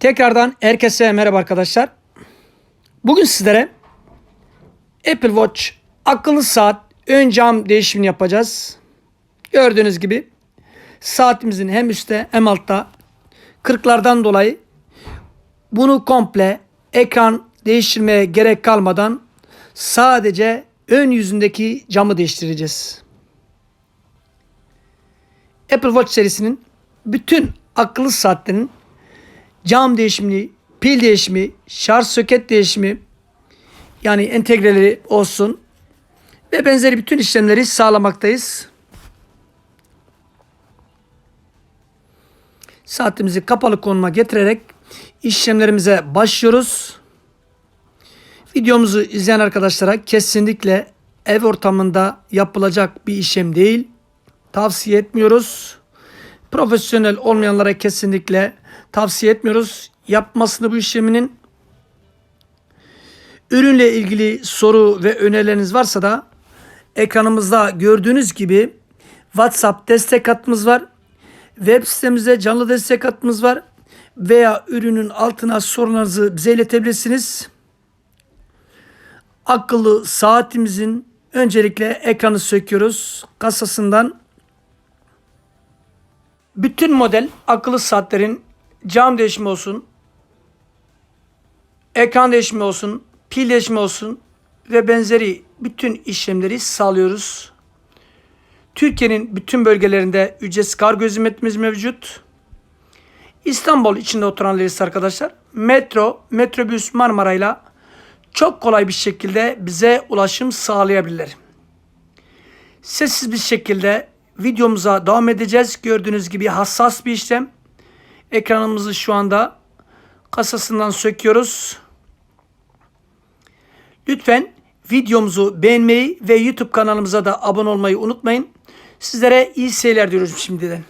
Tekrardan herkese merhaba arkadaşlar. Bugün sizlere Apple Watch akıllı saat ön cam değişimini yapacağız. Gördüğünüz gibi saatimizin hem üstte hem altta kırıklardan dolayı bunu komple ekran değiştirmeye gerek kalmadan sadece ön yüzündeki camı değiştireceğiz. Apple Watch serisinin bütün akıllı saatlerinin cam değişimi, pil değişimi, şarj soket değişimi yani entegreleri olsun ve benzeri bütün işlemleri sağlamaktayız. Saatimizi kapalı konuma getirerek işlemlerimize başlıyoruz. Videomuzu izleyen arkadaşlara kesinlikle ev ortamında yapılacak bir işlem değil. Tavsiye etmiyoruz. Profesyonel olmayanlara kesinlikle tavsiye etmiyoruz. Yapmasını bu işleminin ürünle ilgili soru ve önerileriniz varsa da ekranımızda gördüğünüz gibi WhatsApp destek hattımız var. Web sitemizde canlı destek hattımız var. Veya ürünün altına sorularınızı bize iletebilirsiniz. Akıllı saatimizin öncelikle ekranı söküyoruz. Kasasından bütün model akıllı saatlerin cam değişimi olsun, ekran değişimi olsun, pil değişimi olsun ve benzeri bütün işlemleri sağlıyoruz. Türkiye'nin bütün bölgelerinde ücretsiz kargo hizmetimiz mevcut. İstanbul içinde oturanlar ise arkadaşlar metro, metrobüs Marmara'yla çok kolay bir şekilde bize ulaşım sağlayabilirler. Sessiz bir şekilde videomuza devam edeceğiz. Gördüğünüz gibi hassas bir işlem. Ekranımızı şu anda kasasından söküyoruz. Lütfen videomuzu beğenmeyi ve YouTube kanalımıza da abone olmayı unutmayın. Sizlere iyi seyirler diyoruz şimdiden.